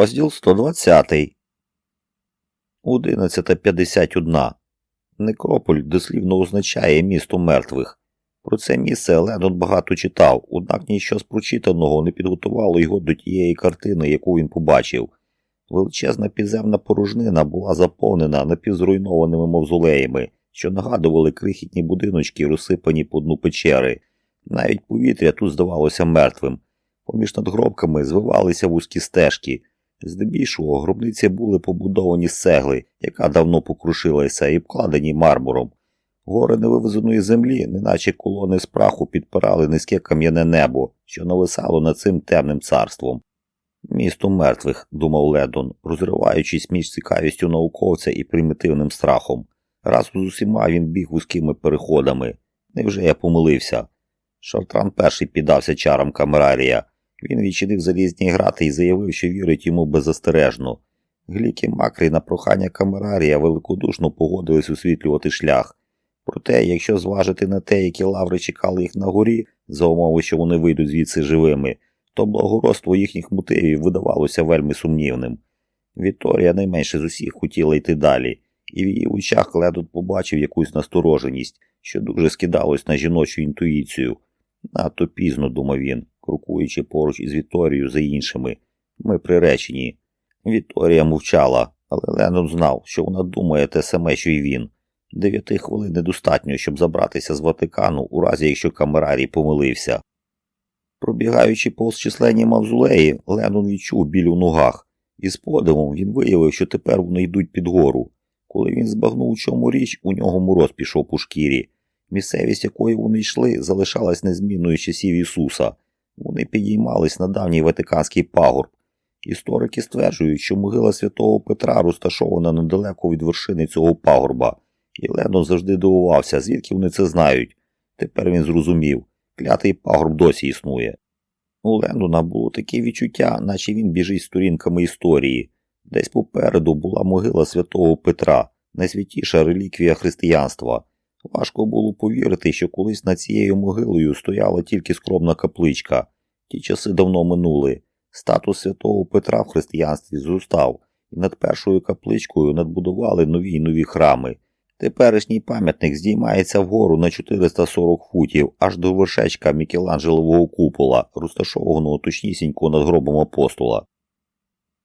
Розділ 120. 11.51. Некрополь дослівно означає місто мертвих. Про це місце Леннон багато читав, однак нічого з прочитаного не підготувало його до тієї картини, яку він побачив. Величезна підземна порожнина була заповнена напівзруйнованими мавзолеями, що нагадували крихітні будиночки, розсипані по дну печери. Навіть повітря тут здавалося мертвим. Поміж надгробками звивалися вузькі стежки. Здебільшого гробниці були побудовані з цегли, яка давно покрушилася, і вкладені мармуром. Гори невивезеної землі, неначе колони з праху, підпирали низьке кам'яне небо, що нависало над цим темним царством. Місто мертвих, думав Ледон, розриваючись між цікавістю науковця і примітивним страхом. Разом з усіма він біг вузькими переходами. Невже я помилився? Шартран перший піддався чарам камерарія. Він відчинив залізні грати і заявив, що вірить йому беззастережно. Глік і Макрі на прохання камерарія великодушно погодились освітлювати шлях. Проте, якщо зважити на те, які лаври чекали їх на горі, за умови, що вони вийдуть звідси живими, то благородство їхніх мотивів видавалося вельми сумнівним. Вікторія найменше з усіх хотіла йти далі, і в її очах Ледот побачив якусь настороженість, що дуже скидалось на жіночу інтуїцію. Надто пізно, думав він, крокуючи поруч із Вікторією за іншими. Ми приречені. Вікторія мовчала, але Леннон знав, що вона думає те саме, що й він. Дев'яти хвилин недостатньо, щоб забратися з Ватикану, у разі якщо камерарій помилився. Пробігаючи повз численні мавзулеї, Леннон відчув біль у ногах, і з подивом він виявив, що тепер вони йдуть під гору. Коли він збагнув, у чому річ, у нього мороз пішов по шкірі. Місцевість, якою вони йшли, залишалась незмінною часів Ісуса. Вони підіймались на давній Ватиканський пагорб. Історики стверджують, що могила святого Петра розташована недалеко від вершини цього пагорба, і Леннон завжди дивувався, звідки вони це знають. Тепер він зрозумів клятий пагорб досі існує. У Леннона було таке відчуття, наче він біжить сторінками історії. Десь попереду була могила святого Петра, найсвятіша реліквія християнства. Важко було повірити, що колись над цією могилою стояла тільки скромна капличка. Ті часи давно минули. Статус святого Петра в християнстві зростав, і над першою капличкою надбудували нові й нові храми. Теперішній пам'ятник здіймається вгору на 440 футів аж до вершечка Мікеланджелового купола, розташованого точнісінько над гробом апостола.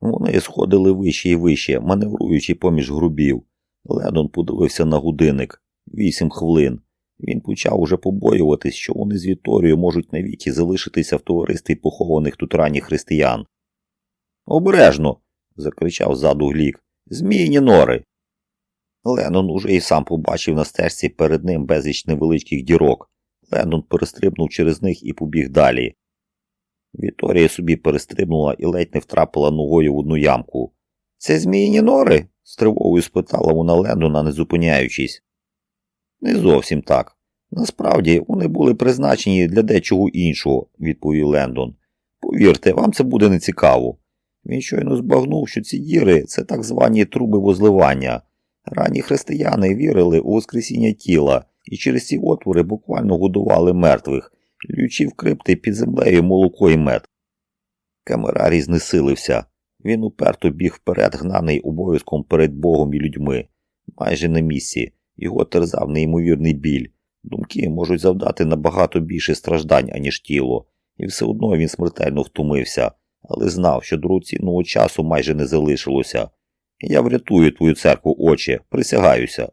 Вони сходили вище і вище, маневруючи поміж грубів. Леннон подивився на годинник. Вісім хвилин. Він почав уже побоюватись, що вони з Віторією можуть навіки залишитися в товаристві похованих тут ранніх християн. Обережно. закричав ззаду Глік. Змійні нори. Леннон уже і сам побачив на стежці перед ним безліч невеличких дірок. Леннон перестрибнув через них і побіг далі. Віторія собі перестрибнула і ледь не втрапила ногою в одну ямку. Це зміїні нори? з тривогою спитала вона Леннона, не зупиняючись. Не зовсім так. Насправді вони були призначені для дечого іншого, відповів Лендон. Повірте, вам це буде нецікаво. Він щойно збагнув, що ці діри це так звані труби возливання. Ранні християни вірили у воскресіння тіла і через ці отвори буквально годували мертвих, лючи в крипти під землею молоко і мед. Камерарій знесилився. Він уперто біг вперед, гнаний обов'язком перед Богом і людьми, майже на місці. Його терзав неймовірний біль. Думки можуть завдати набагато більше страждань, аніж тіло, і все одно він смертельно втомився, але знав, що дорогоцінного часу майже не залишилося. Я врятую твою церкву, очі, присягаюся.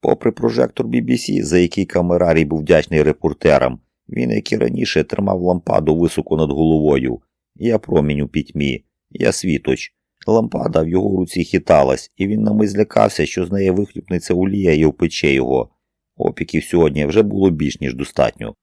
Попри прожектор BBC, за який камерарій був вдячний репортерам, він, як і раніше, тримав лампаду високо над головою. Я промінь у пітьмі, я світоч. Лампада в його руці хиталась, і він намить злякався, що з неї вихлюпнеться олія і опече його. Опіків сьогодні вже було більш ніж достатньо.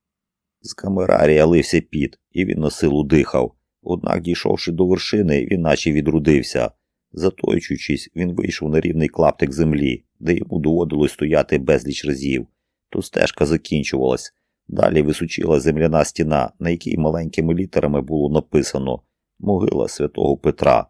З камерарія лився піт, і він на силу дихав. Однак, дійшовши до вершини, він наче відрудився. Затойчуючись, він вийшов на рівний клаптик землі, де йому доводилось стояти безліч разів. То стежка закінчувалась. Далі височила земляна стіна, на якій маленькими літерами було написано Могила святого Петра.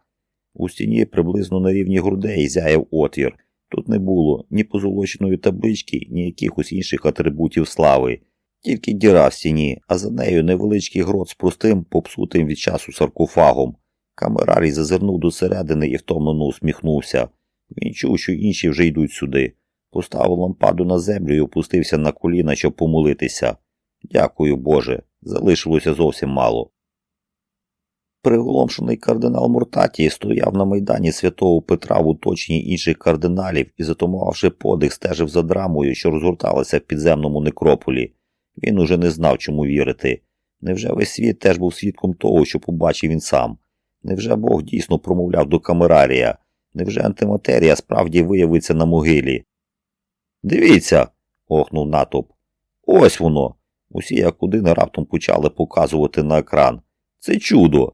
У стіні приблизно на рівні грудей зяяв отвір. Тут не було ні позолоченої таблички, ні якихось інших атрибутів слави, тільки діра в стіні, а за нею невеличкий грот з простим, попсутим від часу саркофагом. Камерарій зазирнув до середини і втомлено усміхнувся. Він чув, що інші вже йдуть сюди. Поставив лампаду на землю і опустився на коліна, щоб помолитися. Дякую, Боже, залишилося зовсім мало. Приголомшений кардинал Муртаті стояв на майдані святого Петра в оточенні інших кардиналів і, затумувавши подих, стежив за драмою, що розгорталася в підземному некрополі. Він уже не знав, чому вірити. Невже весь світ теж був свідком того, що побачив він сам? Невже Бог дійсно промовляв до камерарія? Невже антиматерія справді виявиться на могилі? Дивіться. охнув натовп. Ось воно. Усі як один раптом почали показувати на екран. Це чудо.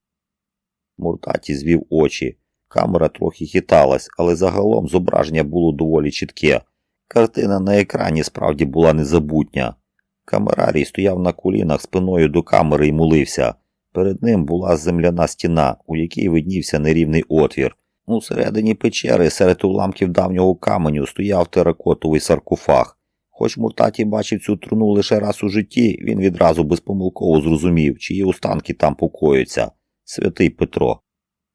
Муртаті звів очі. Камера трохи хиталась, але загалом зображення було доволі чітке. Картина на екрані справді була незабутня. Камерарій стояв на колінах спиною до камери і молився. Перед ним була земляна стіна, у якій виднівся нерівний отвір. У середині печери, серед уламків давнього каменю, стояв теракотовий саркофаг. Хоч Муртаті бачив цю труну лише раз у житті, він відразу безпомилково зрозумів, чиї останки там покоються. Святий Петро.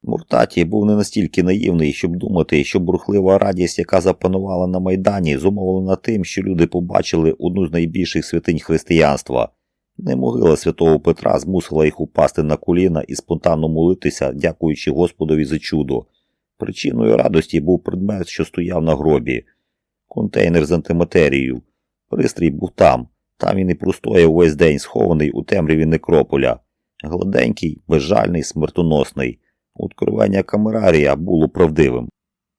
Муртаті був не настільки наївний, щоб думати, що бурхлива радість, яка запанувала на Майдані, зумовлена тим, що люди побачили одну з найбільших святинь християнства. Не могила святого Петра змусила їх упасти на коліна і спонтанно молитися, дякуючи Господові за чудо. Причиною радості був предмет, що стояв на гробі. Контейнер з антиматерією. Пристрій був там. Там він і простояв увесь день, схований у темряві некрополя. Гладенький, безжальний, смертоносний. Откровення камерарія було правдивим.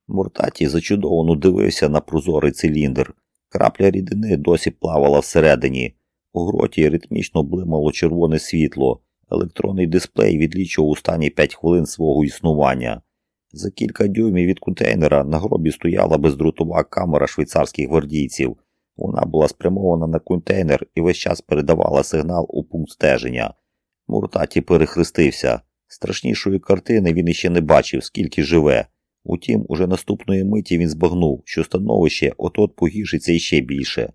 Муртаті зачудовано дивився на прозорий циліндр. Крапля рідини досі плавала всередині. У гроті ритмічно блимало червоне світло. Електронний дисплей відлічував у стані 5 хвилин свого існування. За кілька дюймів від контейнера на гробі стояла бездротова камера швейцарських гвардійців. Вона була спрямована на контейнер і весь час передавала сигнал у пункт стеження. Муртаті перехрестився. Страшнішої картини він іще не бачив, скільки живе. Утім, уже наступної миті він збагнув, що становище от-от погіршиться іще більше.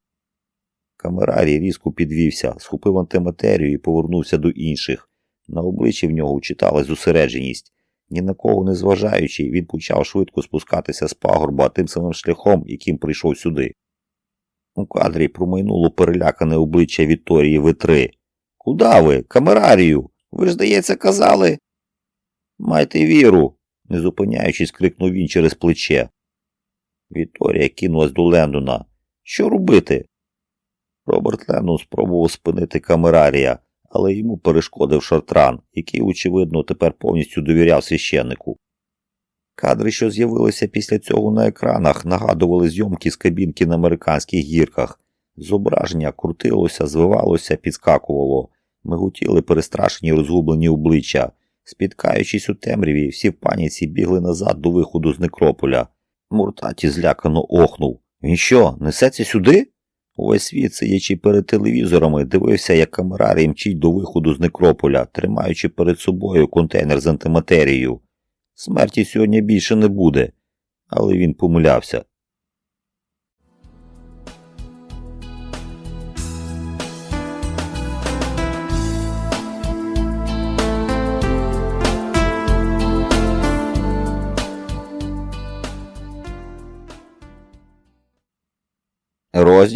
Камерарій різко підвівся, схопив антиматерію і повернувся до інших. На обличчі в нього читалась зосередженість. Ні на кого не зважаючи, він почав швидко спускатися з пагорба тим самим шляхом, яким прийшов сюди. У кадрі промайнуло перелякане обличчя Вікторії В3. Куда ви, камерарію? Ви ж, здається, казали. Майте віру, не зупиняючись, крикнув він через плече. Вікторія кинулась до Лендона. Що робити? Роберт Лендон спробував спинити камерарія, але йому перешкодив шартран, який, очевидно, тепер повністю довіряв священнику. Кадри, що з'явилися після цього на екранах, нагадували зйомки з кабінки на американських гірках. Зображення крутилося, звивалося, підскакувало, миготіли перестрашені розгублені обличчя. Спіткаючись у темряві, всі в паніці бігли назад до виходу з некрополя. Муртаті злякано охнув. Він що, несеться сюди? Увесь світ, сидячи перед телевізорами, дивився, як камерарій мчить до виходу з некрополя, тримаючи перед собою контейнер з антиматерією. Смерті сьогодні більше не буде, але він помилявся.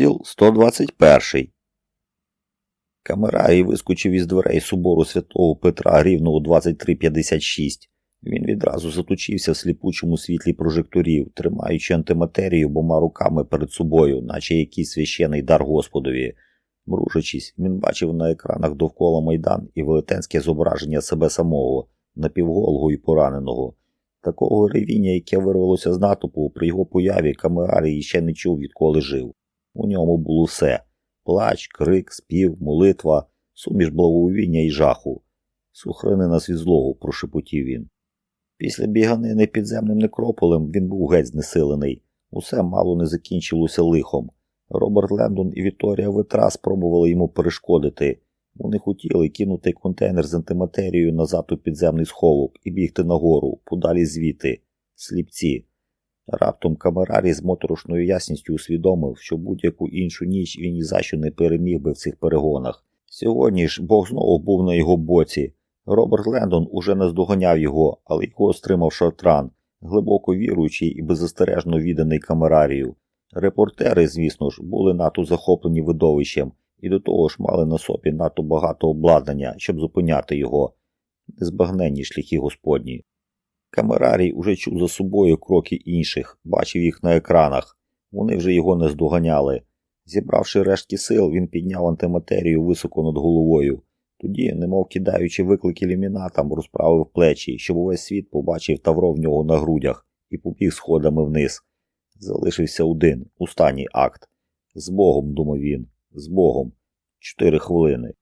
Розділ 121 Камерарій вискочив із дверей собору святого Петра рівно у 23.56. Він відразу заточився в сліпучому світлі прожекторів, тримаючи антиматерію обома руками перед собою, наче якийсь священий дар Господові. Мружачись, він бачив на екранах довкола майдан і велетенське зображення себе самого, напівголого і пораненого. Такого ревіння, яке вирвалося з натовпу, при його появі камерарій ще не чув, відколи жив. У ньому було все плач, крик, спів, молитва, суміш благовіння і жаху. Сухрини від злого, прошепотів він. Після біганини підземним некрополем він був геть знесилений. Усе мало не закінчилося лихом. Роберт Лендон і Вікторія Витра спробували йому перешкодити. Вони хотіли кинути контейнер з антиматерією назад у підземний сховок і бігти нагору, подалі звідти, сліпці. Раптом камерарій з моторошною ясністю усвідомив, що будь-яку іншу ніч він ні за що не переміг би в цих перегонах. Сьогодні ж Бог знову був на його боці. Роберт Лендон уже наздоганяв його, але його стримав Шартран, глибоко віруючий і беззастережно відданий камерарію. Репортери, звісно ж, були надто захоплені видовищем і до того ж мали на собі надто багато обладнання, щоб зупиняти його. Незбагненні шляхи господні. Камерарій уже чув за собою кроки інших, бачив їх на екранах. Вони вже його не здоганяли. Зібравши рештки сил, він підняв антиматерію високо над головою. Тоді, немов кидаючи виклик ілюмінатам, розправив плечі, щоб увесь світ побачив тавро в нього на грудях і побіг сходами вниз. Залишився один, останній акт. З Богом, думав він, з Богом. Чотири хвилини.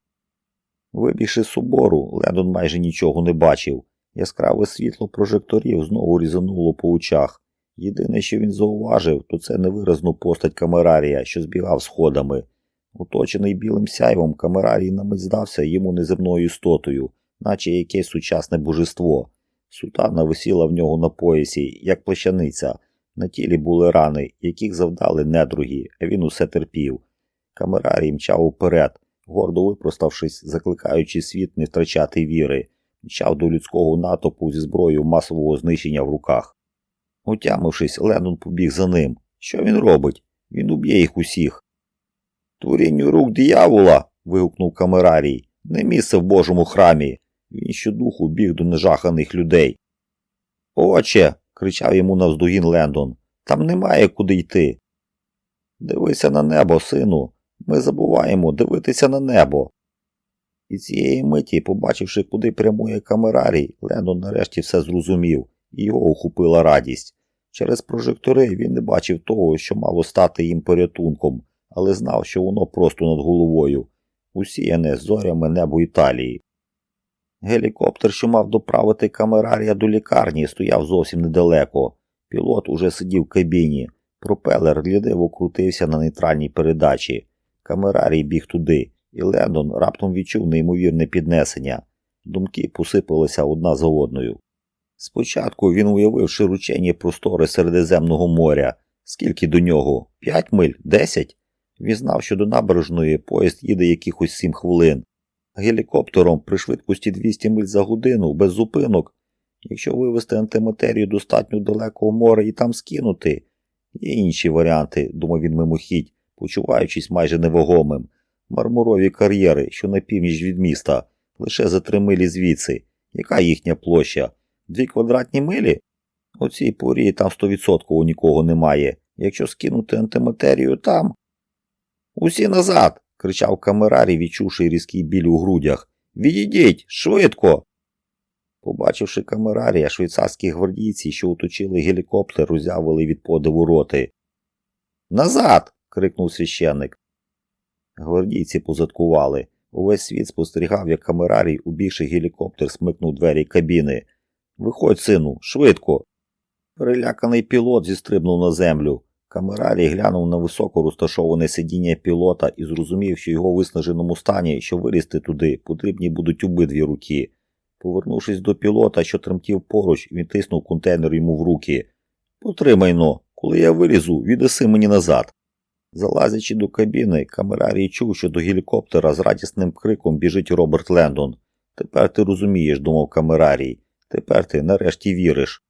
Вибігши з собору, Лендон майже нічого не бачив. Яскраве світло прожекторів знову різануло по очах. Єдине, що він зауважив, то це невиразну постать камерарія, що збігав сходами. Оточений білим сяйвом, камерарій на мить здався йому неземною істотою, наче якесь сучасне божество. Сутана висіла в нього на поясі, як плащаниця. На тілі були рани, яких завдали недруги, а він усе терпів. Камерарій мчав уперед, гордо випроставшись, закликаючи світ не втрачати віри, мчав до людського натовпу зі зброєю масового знищення в руках. Отямившись, Леннон побіг за ним. Що він робить? Він уб'є їх усіх. Творінню рук диявола. вигукнув камерарій. Не місце в Божому храмі. Він щодуху біг до нежаханих людей. Отче. кричав йому навздогін Лендон. Там немає куди йти. Дивися на небо, сину. Ми забуваємо дивитися на небо. І цієї миті, побачивши, куди прямує камерарій, Лендон нарешті все зрозумів, і його охопила радість. Через прожектори він не бачив того, що мало стати їм порятунком, але знав, що воно просто над головою, усіяне зорями небо Італії. Гелікоптер, що мав доправити камерарія до лікарні, стояв зовсім недалеко. Пілот уже сидів в кабіні. Пропелер глядиво крутився на нейтральній передачі. Камерарій біг туди, і Лендон раптом відчув неймовірне піднесення. Думки посипалися одна за одною. Спочатку він уявив широченні простори Середземного моря. Скільки до нього? П'ять миль? Десять? Він знав, що до набережної поїзд їде якихось сім хвилин. Гелікоптером при швидкості 200 миль за годину, без зупинок. Якщо вивести антиматерію достатньо далеко в море і там скинути. Є інші варіанти, думав він мимохідь, почуваючись майже невагомим. Мармурові кар'єри, що на північ від міста, лише за три милі звідси. Яка їхня площа? Дві квадратні милі? У цій порі там 100% нікого немає. Якщо скинути антиматерію там. Усі назад. кричав камерарій, відчувши різкий біль у грудях. Відійдіть, швидко. Побачивши камерарія, швейцарські гвардійці, що оточили гелікоптер, роззявили від подиву роти. Назад. крикнув священник. Гвардійці позадкували. Увесь світ спостерігав, як камерарій, убігши гелікоптер, смикнув двері кабіни. Виходь, сину, швидко. Переляканий пілот зістрибнув на землю. Камерарій глянув на високо розташоване сидіння пілота і зрозумів, що його виснаженому стані, що вилізти туди, потрібні будуть обидві руки. Повернувшись до пілота, що тремтів поруч, він тиснув контейнер йому в руки. Потримай но, коли я вилізу, віддаси мені назад. Залазячи до кабіни, камерарій чув, що до гелікоптера з радісним криком біжить Роберт Лендон. Тепер ти розумієш, думав камерарій. Тепер ти нарешті віриш.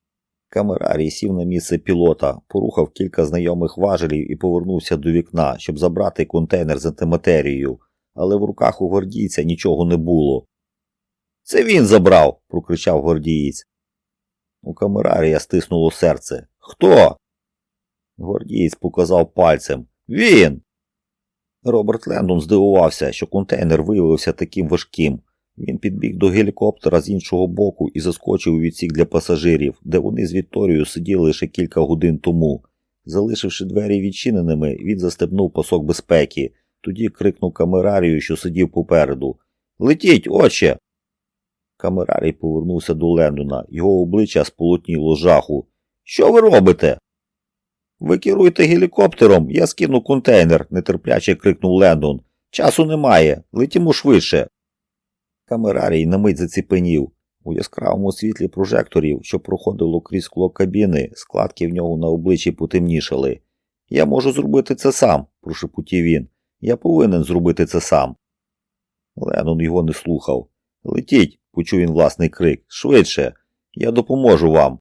Камерарій сів на місце пілота, порухав кілька знайомих важелів і повернувся до вікна, щоб забрати контейнер з антиматерією, але в руках у гвардійця нічого не було. Це він забрав. прокричав гвардієць. У камерарія стиснуло серце. Хто? Гвардієць показав пальцем. Він. Роберт Лендон здивувався, що контейнер виявився таким важким. Він підбіг до гелікоптера з іншого боку і заскочив у відсік для пасажирів, де вони з Вікторією сиділи лише кілька годин тому. Залишивши двері відчиненими, він застебнув пасок безпеки, тоді крикнув камерарію, що сидів попереду. Летіть, отче! Камерарій повернувся до Лендона, його обличчя сполотніло жаху. Що ви робите? Ви керуйте гелікоптером, я скину контейнер, нетерпляче крикнув Лендон. Часу немає, летімо швидше. Камерарій на мить заціпенів. У яскравому світлі прожекторів, що проходило крізь скло кабіни, складки в нього на обличчі потемнішали. Я можу зробити це сам, прошепотів він. Я повинен зробити це сам. Леннон його не слухав. Летіть, почув він власний крик. Швидше, я допоможу вам.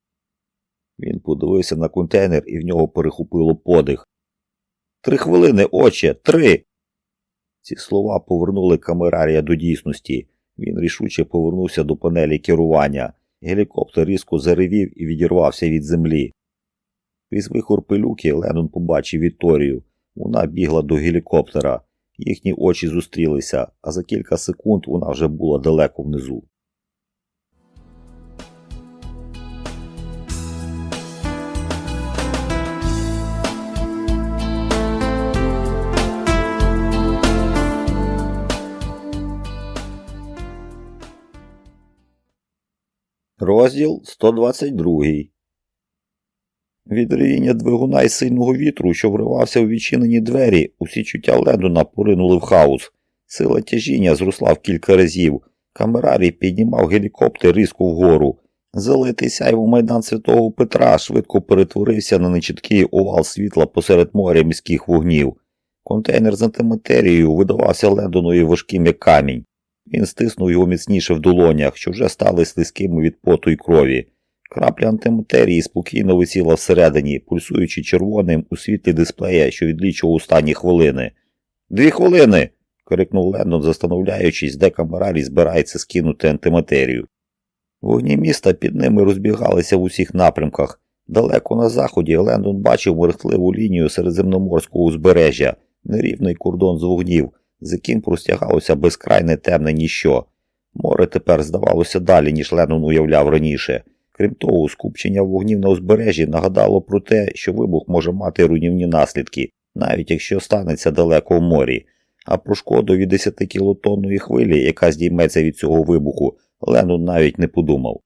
Він подивився на контейнер і в нього перехопило подих. Три хвилини, оче, три. Ці слова повернули камерарія до дійсності. Він рішуче повернувся до панелі керування. Гелікоптер різко заревів і відірвався від землі. Крізь вихор пилюки Леннон побачив Вікторію. Вона бігла до гелікоптера. Їхні очі зустрілися, а за кілька секунд вона вже була далеко внизу. Розділ 122 Від ревіння двигуна і сильного вітру, що вривався у відчинені двері, усі чуття Лендона поринули в хаос. Сила тяжіння зросла в кілька разів. Камерарій піднімав гелікоптер різко вгору. Залитий сяйво майдан Святого Петра швидко перетворився на нечіткий овал світла посеред моря міських вогнів. Контейнер з антиматерією видавався Лендонові важким як камінь. Він стиснув його міцніше в долонях, що вже стали слизькими від поту й крові. Крапля антиматерії спокійно висіла всередині, пульсуючи червоним у світлі дисплея, що відлічував останні хвилини. Дві хвилини. крикнув Лендон, застановляючись, де камерарій збирається скинути антиматерію. Вогні міста під ними розбігалися в усіх напрямках. Далеко на заході Лендон бачив мерехтливу лінію середземноморського узбережжя, нерівний кордон з вогнів, з яким простягалося безкрайне темне ніщо. Море тепер здавалося далі, ніж Леннон уявляв раніше. Крім того, скупчення вогнів на узбережжі нагадало про те, що вибух може мати руйнівні наслідки, навіть якщо станеться далеко в морі. А про шкоду від 10 кілотонної хвилі, яка здійметься від цього вибуху, Леннон навіть не подумав.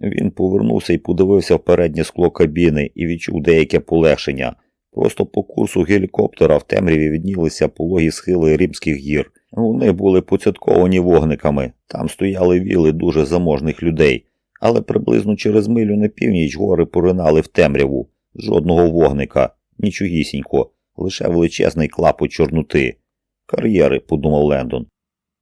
Він повернувся і подивився в переднє скло кабіни і відчув деяке полегшення. Просто по курсу гелікоптера в темряві віднілися пологі схили Римських гір. Вони були поцятковані вогниками, там стояли віли дуже заможних людей, але приблизно через милю на північ гори поринали в темряву. Жодного вогника, нічогісінько, лише величезний клапоть чорноти. Кар'єри, подумав Лендон.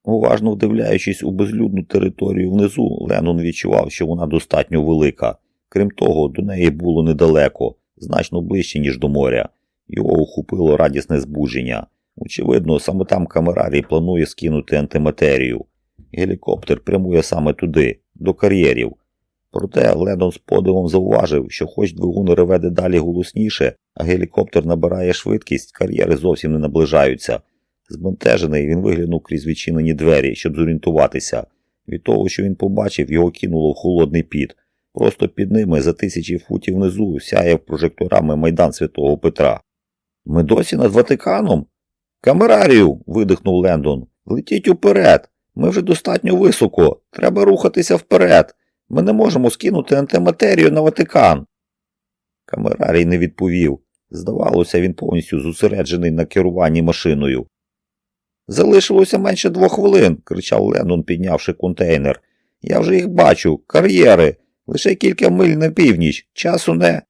Уважно вдивляючись у безлюдну територію внизу, Леннон відчував, що вона достатньо велика. Крім того, до неї було недалеко, значно ближче, ніж до моря. Його охопило радісне збудження. Очевидно, саме там камерарій планує скинути антиматерію. Гелікоптер прямує саме туди, до кар'єрів. Проте Леннон з подивом зауважив, що хоч двигун реве дедалі голосніше, а гелікоптер набирає швидкість, кар'єри зовсім не наближаються. Збентежений, він виглянув крізь відчинені двері, щоб зорієнтуватися. Від того, що він побачив, його кинуло в холодний піт. Просто під ними за тисячі футів внизу сяяв прожекторами майдан Святого Петра. Ми досі над Ватиканом? Камерарію. видихнув Лендон. Летіть уперед. Ми вже достатньо високо. Треба рухатися вперед. Ми не можемо скинути антиматерію на Ватикан. Камерарій не відповів. Здавалося, він повністю зосереджений на керуванні машиною. Залишилося менше двох хвилин, кричав Леннон, піднявши контейнер. Я вже їх бачу, кар'єри, лише кілька миль на північ, часу не.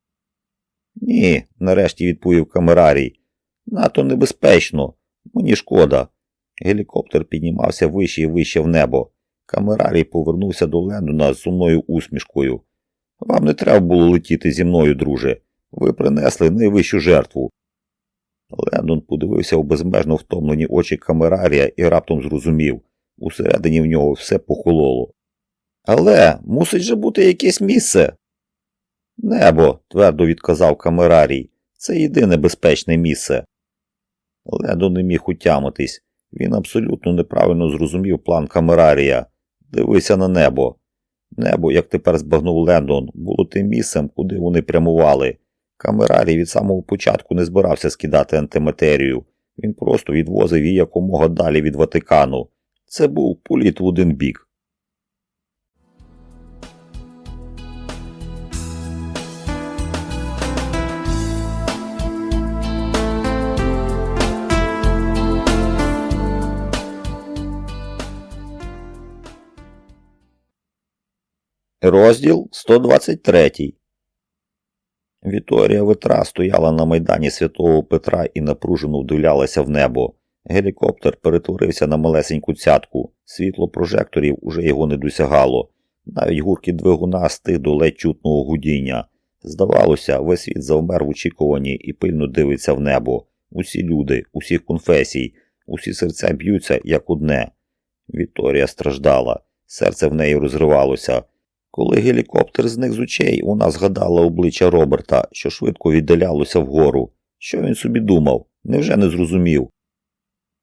Ні, нарешті відповів камерарій. Нато небезпечно, мені шкода. Гелікоптер піднімався вище і вище в небо. Камерарій повернувся до Лендона з сумною усмішкою. Вам не треба було летіти зі мною, друже. Ви принесли найвищу жертву. Лендон подивився у безмежно втомлені очі камерарія і раптом зрозумів усередині в нього все похололо. Але мусить же бути якесь місце. Небо, твердо відказав камерарій, це єдине безпечне місце. Лендон не міг утямитись. Він абсолютно неправильно зрозумів план камерарія. Дивися на небо. Небо, як тепер збагнув Лендон, було тим місцем, куди вони прямували. Камерарій від самого початку не збирався скидати антиматерію. Він просто відвозив її якомога далі від Ватикану. Це був політ в один бік. Розділ 123 Віторія Ветра стояла на майдані Святого Петра і напружено вдивлялася в небо. Гелікоптер перетворився на малесеньку цятку, світло прожекторів уже його не досягало. Навіть гуркіт двигуна стиг до ледь чутного гудіння. Здавалося, весь світ завмер в очікуванні і пильно дивиться в небо. Усі люди, усіх конфесій, усі серця б'ються як одне. Вікторія страждала, серце в неї розривалося. Коли гелікоптер зник з очей, вона згадала обличчя Роберта, що швидко віддалялося вгору. Що він собі думав? Невже не зрозумів?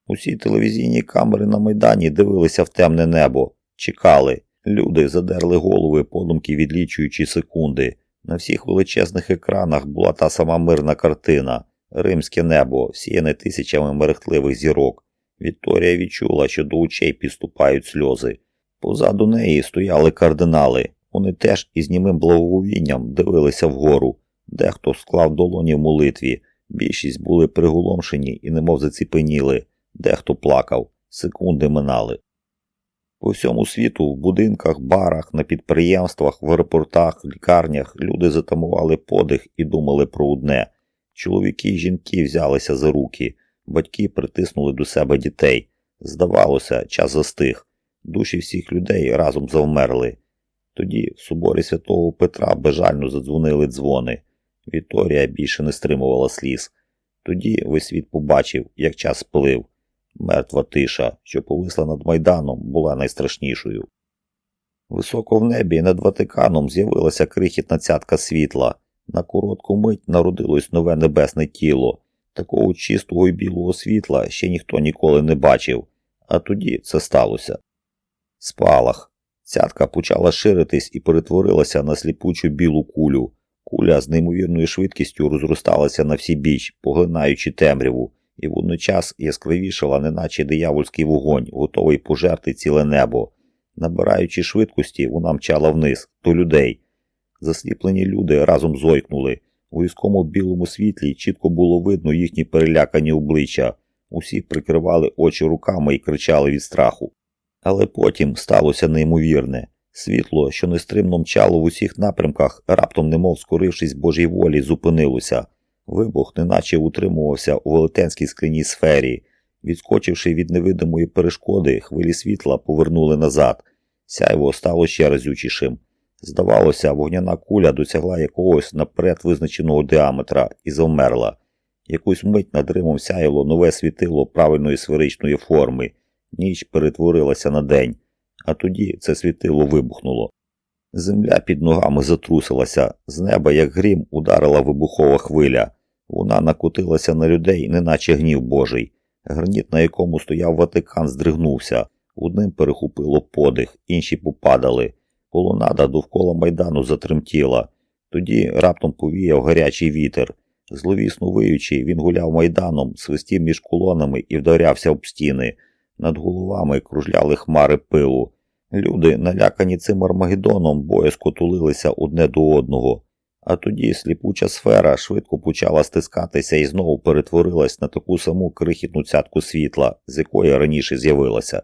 Усі телевізійні камери на Майдані дивилися в темне небо, чекали. Люди задерли голови, подумки відлічуючи секунди. На всіх величезних екранах була та сама мирна картина римське небо, всіяне тисячами мерехтливих зірок. Вікторія відчула, що до очей підступають сльози. Позаду неї стояли кардинали. Вони теж із німим благовінням дивилися вгору. Дехто склав долоні в молитві. Більшість були приголомшені і немов заціпеніли. Дехто плакав. Секунди минали. По всьому світу, в будинках, барах, на підприємствах, в аеропортах, лікарнях люди затамували подих і думали про одне. Чоловіки й жінки взялися за руки, батьки притиснули до себе дітей. Здавалося, час застиг. Душі всіх людей разом завмерли. Тоді в соборі святого Петра безжально задзвонили дзвони. Вікторія більше не стримувала сліз. Тоді весь світ побачив, як час сплив. Мертва тиша, що повисла над майданом, була найстрашнішою. Високо в небі над Ватиканом з'явилася крихітна цятка світла. На коротку мить народилось нове небесне тіло. Такого чистого і білого світла ще ніхто ніколи не бачив, а тоді це сталося. Спалах. Цятка почала ширитись і перетворилася на сліпучу білу кулю. Куля з неймовірною швидкістю розросталася на всі біч, поглинаючи темряву, і водночас яскравішала, неначе диявольський вогонь, готовий пожерти ціле небо. Набираючи швидкості, вона мчала вниз, до людей. Засліплені люди разом зойкнули. У різкому білому світлі чітко було видно їхні перелякані обличчя. Усі прикривали очі руками і кричали від страху. Але потім сталося неймовірне. Світло, що нестримно мчало в усіх напрямках, раптом, немов скорившись Божій волі, зупинилося. Вибух неначе утримувався у велетенській скляній сфері. Відскочивши від невидимої перешкоди, хвилі світла повернули назад. Сяйво стало ще разючішим. Здавалося, вогняна куля досягла якогось наперед визначеного діаметра і завмерла. Якусь мить над Римом сяяло нове світило правильної сферичної форми. Ніч перетворилася на день, а тоді це світило вибухнуло. Земля під ногами затрусилася, з неба, як грім, ударила вибухова хвиля. Вона накотилася на людей, неначе гнів божий. Граніт, на якому стояв Ватикан, здригнувся. Одним перехопило подих, інші попадали. Колонада довкола майдану затремтіла. Тоді раптом повіяв гарячий вітер. Зловісно виючи, він гуляв майданом, свистів між колонами і вдарявся об стіни. Над головами кружляли хмари пилу. Люди, налякані цим армагеддоном, боязко тулилися одне до одного. А тоді сліпуча сфера швидко почала стискатися і знову перетворилась на таку саму крихітну цятку світла, з якої раніше з'явилася.